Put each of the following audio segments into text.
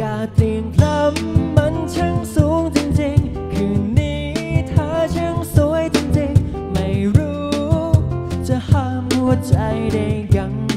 กาสเตียงพล้ำมันช่างสูงจริงๆ คืนนี้เธอช่างสวยจริงๆ ไม่รู้จะห้ามหัวใจได้ยัง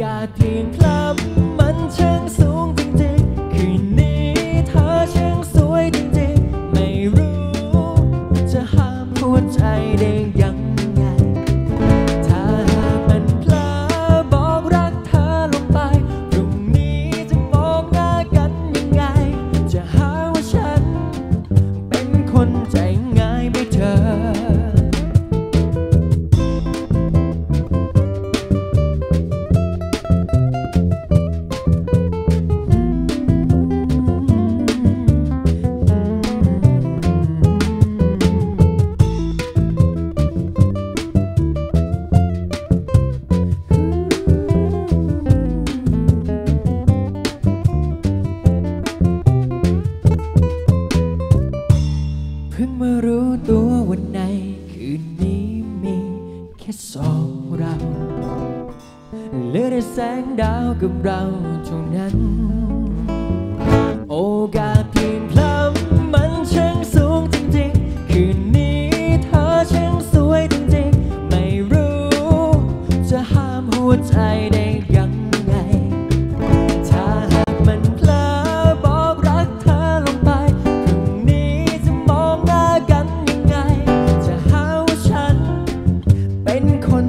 กาสเพียงคล้ำมันช่างสูงจริงๆ คืนนี้เธอช่างสวยจริงๆ ไม่รู้ จะห้ามหัวใจได้ยัง เรา เหลือแต่แสงดาวกับเราเท่านั้น โอกาสเพียงพล้ำมันช่างสูงจริงๆ คืนนี้เธอช่างสวยจริงๆ ไม่รู้ จะห้ามหัวใจได้ยังไง ถ้าหากมันเพลอบอกรักเธอลงไปพรุ่งนี้จะมองหน้ากันยังไง จะหาว่าฉัน เป็นคน